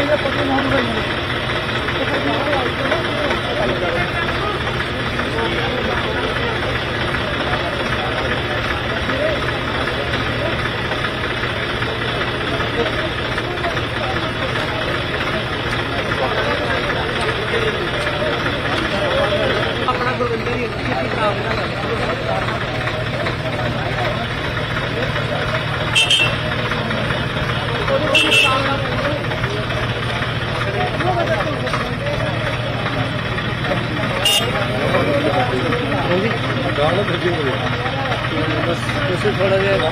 Kita berbentuk kita ਬਸ ਤੁਸੀਂ ਥੋੜਾ ਜਿਹਾ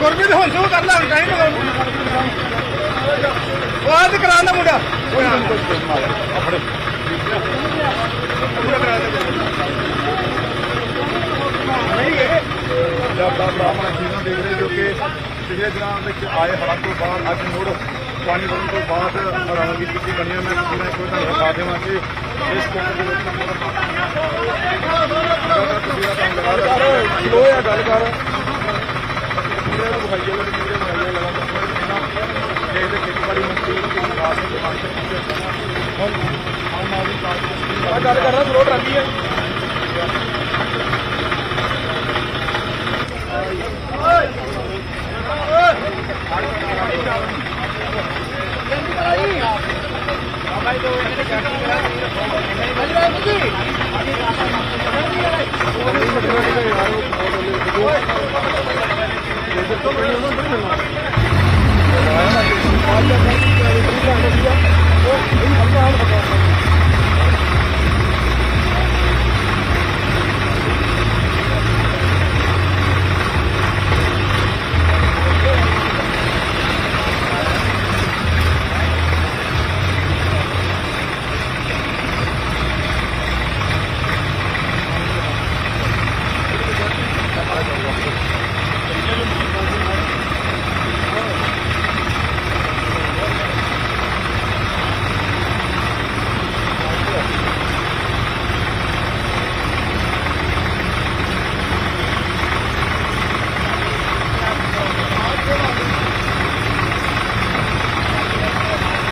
ਗੁਰਪ੍ਰੀਤ ਹੁਣ ਸ਼ੁਰੂ ਕਰ ਲੈ ਹੁਣ ਟਾਈਮ ਲਗਾਉਣ ਉਹ ਆਹ ਮੁੰਡਾ। ਉਹ ਹਾਂ ਆਪਣੇ ਪੂਰਾ ਕਰਾ ਦੇ ਨਹੀਂ ਇਹ ਜ਼ਿਆਦਾ ਬ੍ਰਾਹਮਣ ਚੀਜ਼ਾਂ ਦੇਖ ਰਹੇ ਜੋ ਕਿ ਪਿਛਲੇ ਦਿਨਾਂ ਵਿੱਚ ਆਏ ਹੜ੍ਹਾਂ ਤੋਂ ਬਾਅਦ ਅੱਜ ਮੁੜ ਪਾਣੀ ਵਰਨ ਤੋਂ ਬਾਅਦ ਰਵਾਨਗੀ ਕੀਤੀ ਬਣੀ ਹੈ। ਮੈਂ ਤਸਵੀਰਾਂ ਇੱਕ ਵਾਰ ਤੁਹਾਨੂੰ ਦਿਖਾ ਦੇਵਾਂ ਕਿ ਇਸ ਪਿੰਡ ਦੇ ਵਿੱਚ ਮੁੜ ਤਸਵੀਰਾਂ ਆ ਗੱਲ ਕਰ। ਪੂਰੇ ਨੂੰ ਵਿਖਾਈ ਜਾਂਦੇ ਪੂਰੇ ਵਿਖਾਈ ਲਗਾਤਾਰ ਦੇਖਦੇ ਖੇਤੀਬਾੜੀ ਮੰਤਰੀ ਨੂੰ ਵਿਕਾਸ ਦੇ ਮਾਰਕੀਟ ਹੁਣ ਆਮ ਆਦਮੀ ਪਾਰਟੀ ਦੇ ਆ ਗੱਲ ਕਰਨਾ ਸਲੋ ਟਰਾਲੀ ਹੈ। ভালো